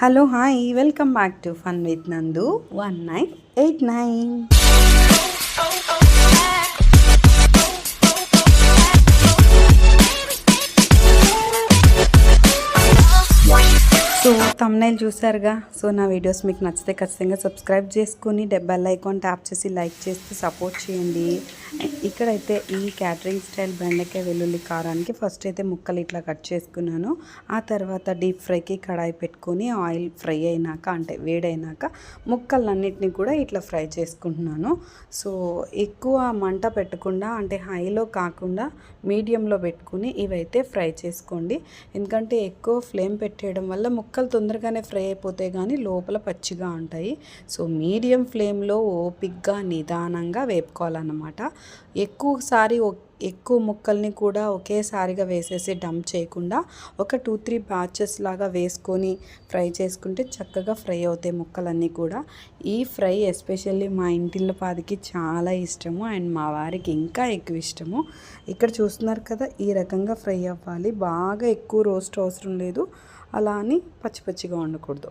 Hello, hi, welcome back to Fun with Nandu 198.9. Thumbnail చూసారుగా so నా videos మీకు నచ్చితే ఖచ్చితంగా సబ్స్క్రైబ్ చేసుకుని లైక్ ఐకాన్ ట్యాప్ చేసి లైక్ చేసి సపోర్ట్ చేయండి ఇక్కడైతే ఈ క్యాటరింగ్ స్టైల్ బెండకాయ వెల్లుల్లి కారానికి ఫస్ట్ అయితే ముక్కలు ఇట్లా కట్ చేసుకున్నాను ఆ తర్వాత డీప్ ఫ్రైకి కడాయి పెట్టుకొని ఆయిల్ ఫ్రై అయినాక అంటే వేడైనాక ముక్కలన్నిటిని కూడా ఇట్లా ఫ్రై చేసుకుంటున్నాను సో ఎక్కువ మంట పెట్టకుండా అంటే హైలో కాకుండా మీడియంలో పెట్టుకుని ఇవైతే ఫ్రై చేసుకోండి ఎందుకంటే ఎక్కువ ఫ్లేమ్ పెట్టేయడం వల్ల ముక్కలు తొందరగానే ఫ్రై అయిపోతాయి కానీ లోపల పచ్చిగా ఉంటాయి సో మీడియం ఫ్లేమ్లో ఓపిక్గా నిదానంగా వేపుకోవాలన్నమాట ఎక్కువసారి ఎక్కువ ముక్కల్ని కూడా ఒకేసారిగా వేసేసి డంప్ చేయకుండా ఒక టూ త్రీ బ్యాచెస్ లాగా వేసుకొని ఫ్రై చేసుకుంటే చక్కగా ఫ్రై అవుతాయి ముక్కలన్నీ కూడా ఈ ఫ్రై ఎస్పెషల్లీ మా పాదికి చాలా ఇష్టము అండ్ మా వారికి ఇంకా ఎక్కువ ఇష్టము ఇక్కడ చూస్తున్నారు కదా ఈ రకంగా ఫ్రై అవ్వాలి బాగా ఎక్కువ రోస్ట్ అవసరం లేదు అలా అని పచ్చి పచ్చిగా ఉండకూడదు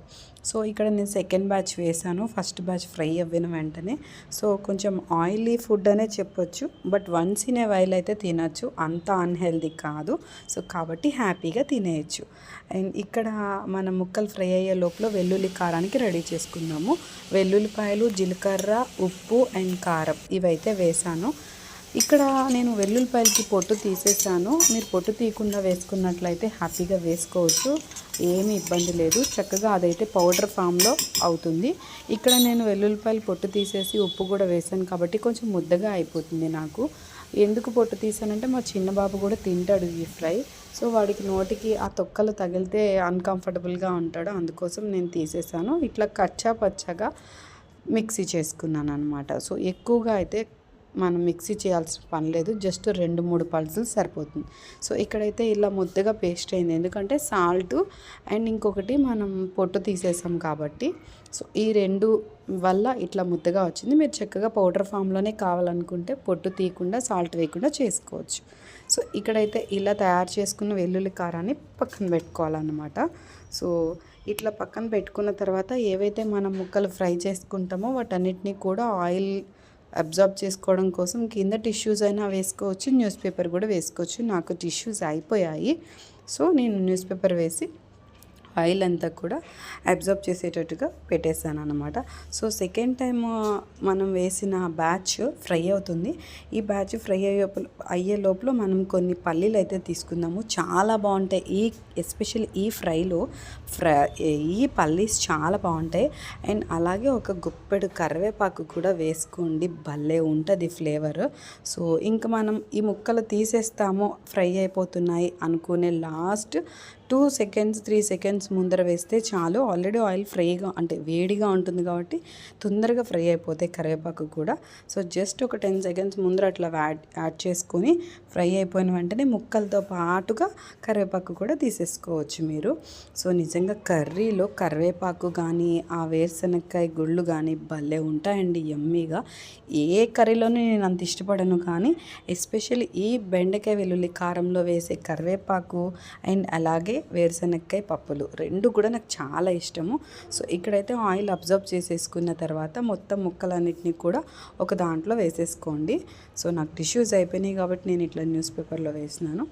సో ఇక్కడ నేను సెకండ్ బ్యాచ్ వేసాను ఫస్ట్ బ్యాచ్ ఫ్రై అవ్విన వెంటనే సో కొంచెం ఆయిలీ ఫుడ్ అనే చెప్పొచ్చు but once in a while అయితే తినచ్చు అంత అన్హెల్దీ కాదు సో కాబట్టి హ్యాపీగా తినేయచ్చు అండ్ ఇక్కడ మన ముక్కలు ఫ్రై అయ్యే లోపల వెల్లుల్లి కారానికి రెడీ చేసుకున్నాము వెల్లుల్లిపాయలు జీలకర్ర ఉప్పు అండ్ కారం ఇవైతే వేసాను ఇక్కడ నేను వెల్లుల్లిపాయలకి పొట్టు తీసేసాను మీరు పొట్టు తీయకుండా వేసుకున్నట్లయితే హ్యాపీగా వేసుకోవచ్చు ఏమి ఇబ్బంది లేదు చక్కగా అదైతే పౌడర్ ఫామ్లో అవుతుంది ఇక్కడ నేను వెల్లుల్లిపాయలు పొట్టు తీసేసి ఉప్పు కూడా వేసాను కాబట్టి కొంచెం ముద్దగా అయిపోతుంది నాకు ఎందుకు పొట్టు తీసానంటే మా చిన్న బాబు కూడా తింటాడు ఈ ఫ్రై సో వాడికి నోటికి ఆ తొక్కలు తగిలితే అన్కంఫర్టబుల్గా ఉంటాడు అందుకోసం నేను తీసేసాను ఇట్లా కచ్చా పచ్చగా మిక్సీ చేసుకున్నాను అనమాట సో ఎక్కువగా అయితే మనం మిక్సీ చేయాల్సిన పని లేదు జస్ట్ రెండు మూడు పల్సులు సరిపోతుంది సో ఇక్కడైతే ఇలా ముద్దగా పేస్ట్ అయింది ఎందుకంటే సాల్ట్ అండ్ ఇంకొకటి మనం పొట్టు తీసేసాం కాబట్టి సో ఈ రెండు వల్ల ఇట్లా ముద్దగా వచ్చింది మీరు చక్కగా పౌడర్ ఫామ్లోనే కావాలనుకుంటే పొట్టు తీయకుండా సాల్ట్ వేయకుండా చేసుకోవచ్చు సో ఇక్కడైతే ఇలా తయారు చేసుకున్న వెల్లుల్లి కారాన్ని పక్కన పెట్టుకోవాలన్నమాట సో ఇట్లా పక్కన పెట్టుకున్న తర్వాత ఏవైతే మనం ముక్కలు ఫ్రై చేసుకుంటామో వాటన్నిటినీ కూడా ఆయిల్ అబ్జార్బ్ చేసుకోవడం కోసం కింద టిష్యూస్ అయినా వేసుకోవచ్చు న్యూస్ పేపర్ కూడా వేసుకోవచ్చు నాకు టిష్యూస్ అయిపోయాయి సో నేను న్యూస్ పేపర్ వేసి ఆయిల్ అంతా కూడా అబ్జర్బ్ చేసేటట్టుగా పెట్టేశాను అనమాట సో సెకండ్ టైం మనం వేసిన బ్యాచ్ ఫ్రై అవుతుంది ఈ బ్యాచ్ ఫ్రై అయ్యే అయ్యే లోపల మనం కొన్ని పల్లీలు అయితే తీసుకుందాము చాలా బాగుంటాయి ఈ ఎస్పెషల్ ఈ ఫ్రైలో ఫ్రై ఈ పల్లీస్ చాలా బాగుంటాయి అండ్ అలాగే ఒక గుప్పెడు కరివేపాకు కూడా వేసుకోండి భలే ఉంటుంది ఫ్లేవర్ సో ఇంకా మనం ఈ ముక్కలు తీసేస్తాము ఫ్రై అయిపోతున్నాయి అనుకునే last two seconds three seconds ముందర వేస్తే చాలు ఆల్రెడీ ఆయిల్ ఫ్రైగా అంటే వేడిగా ఉంటుంది కాబట్టి తొందరగా ఫ్రై అయిపోతాయి కరివేపాకు కూడా సో జస్ట్ ఒక టెన్ సెకండ్స్ ముందర అట్లా యాడ్ యాడ్ చేసుకొని ఫ్రై అయిపోయిన వెంటనే ముక్కలతో పాటుగా కరివేపాకు కూడా తీసేసుకోవచ్చు మీరు సో నిజంగా కర్రీలో కరివేపాకు కానీ ఆ వేరుశనక్కాయ గుళ్ళు కానీ భలే ఉంటాయండి ఎమ్మీగా ఏ కర్రీలోనూ నేను అంత ఇష్టపడను కానీ ఎస్పెషల్లీ ఈ బెండకాయ వెల్లుల్లి కారంలో వేసే కరివేపాకు అండ్ అలాగే వేరుశనగకాయ పప్పులు రెండు కూడా నాకు చాలా ఇష్టము సో ఇక్కడైతే ఆయిల్ అబ్జర్వ్ చేసేసుకున్న తర్వాత మొత్తం ముక్కలన్నింటినీ కూడా ఒక దాంట్లో వేసేసుకోండి సో నాకు టిష్యూస్ అయిపోయినాయి కాబట్టి నేను ఇట్లా న్యూస్ పేపర్లో వేసినాను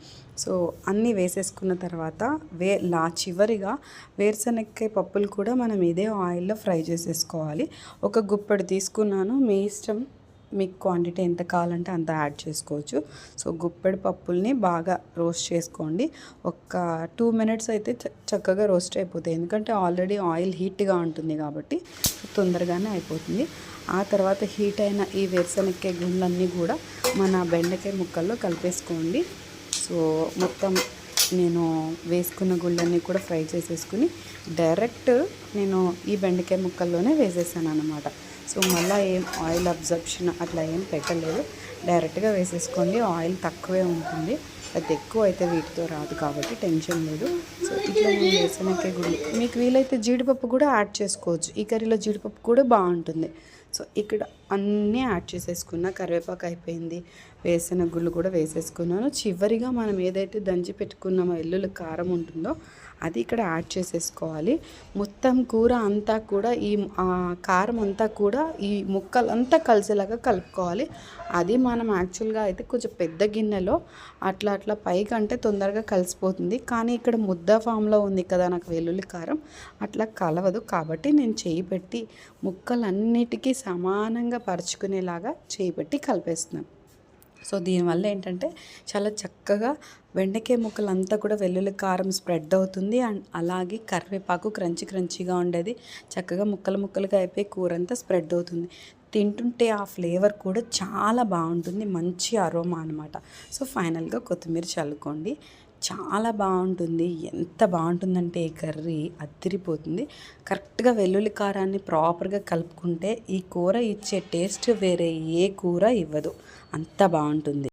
సో అన్నీ వేసేసుకున్న తర్వాత వే లా చివరిగా వేరుశనగకాయ పప్పులు కూడా మనం ఇదే ఆయిల్లో ఫ్రై చేసేసుకోవాలి ఒక గుప్పెడు తీసుకున్నాను మీ ఇష్టం మీకు క్వాంటిటీ ఎంత కావాలంటే అంత యాడ్ చేసుకోవచ్చు సో గుప్పెడు పప్పుల్ని బాగా రోస్ట్ చేసుకోండి ఒక టూ మినిట్స్ అయితే చక్కగా రోస్ట్ అయిపోతాయి ఎందుకంటే ఆల్రెడీ ఆయిల్ హీట్గా ఉంటుంది కాబట్టి తొందరగానే అయిపోతుంది ఆ తర్వాత హీట్ అయిన ఈ వేరుశనక్కాయ గుండ్లన్నీ కూడా మన బెండకాయ ముక్కల్లో కలిపేసుకోండి సో మొత్తం నేను వేసుకున్న గుళ్ళన్నీ కూడా ఫ్రై చేసేసుకుని డైరెక్ట్ నేను ఈ బెండకాయ ముక్కల్లోనే వేసేసాను అనమాట సో మళ్ళీ ఏం ఆయిల్ అబ్జర్ప్షన్ అట్లా ఏం పెట్టలేదు డైరెక్ట్గా వేసేసుకోండి ఆయిల్ తక్కువే ఉంటుంది అది ఎక్కువ అయితే వీటితో రాదు కాబట్టి టెన్షన్ లేదు సో ఇట్లా నేను వేసినాకే మీకు వీలైతే జీడిపప్పు కూడా యాడ్ చేసుకోవచ్చు ఈ కర్రీలో జీడిపప్పు కూడా బాగుంటుంది సో ఇక్కడ అన్నీ యాడ్ చేసేసుకున్న కరివేపాకు అయిపోయింది వేసిన గుళ్ళు కూడా వేసేసుకున్నాను చివరిగా మనం ఏదైతే దంచి పెట్టుకున్నామో ఎల్లుల కారం ఉంటుందో అది ఇక్కడ యాడ్ చేసేసుకోవాలి మొత్తం కూర అంతా కూడా ఈ కారం అంతా కూడా ఈ ముక్కలు అంతా కలిసేలాగా కలుపుకోవాలి అది మనం యాక్చువల్గా అయితే కొంచెం పెద్ద గిన్నెలో అట్లా అట్లా పైకంటే తొందరగా కలిసిపోతుంది కానీ ఇక్కడ ముద్ద ఫామ్లో ఉంది కదా నాకు వెల్లుల్లి కారం అట్లా కలవదు కాబట్టి నేను చేయి పెట్టి ముక్కలన్నిటికీ సమానంగా ఈవెన్గా పరుచుకునేలాగా చేయబట్టి కలిపేస్తున్నాం సో దీనివల్ల ఏంటంటే చాలా చక్కగా బెండకాయ ముక్కలు అంతా కూడా వెల్లుల్లి కారం స్ప్రెడ్ అవుతుంది అండ్ అలాగే కరివేపాకు క్రంచి క్రంచిగా ఉండేది చక్కగా ముక్కలు ముక్కలుగా అయిపోయి కూర అంతా స్ప్రెడ్ అవుతుంది తింటుంటే ఆ ఫ్లేవర్ కూడా చాలా బాగుంటుంది మంచి అరోమా అనమాట సో ఫైనల్గా కొత్తిమీర చల్లుకోండి చాలా బాగుంటుంది ఎంత బాగుంటుందంటే ఈ కర్రీ అద్దిరిపోతుంది కరెక్ట్గా వెల్లుల్లి కారాన్ని ప్రాపర్గా కలుపుకుంటే ఈ కూర ఇచ్చే టేస్ట్ వేరే ఏ కూర ఇవ్వదు అంత బాగుంటుంది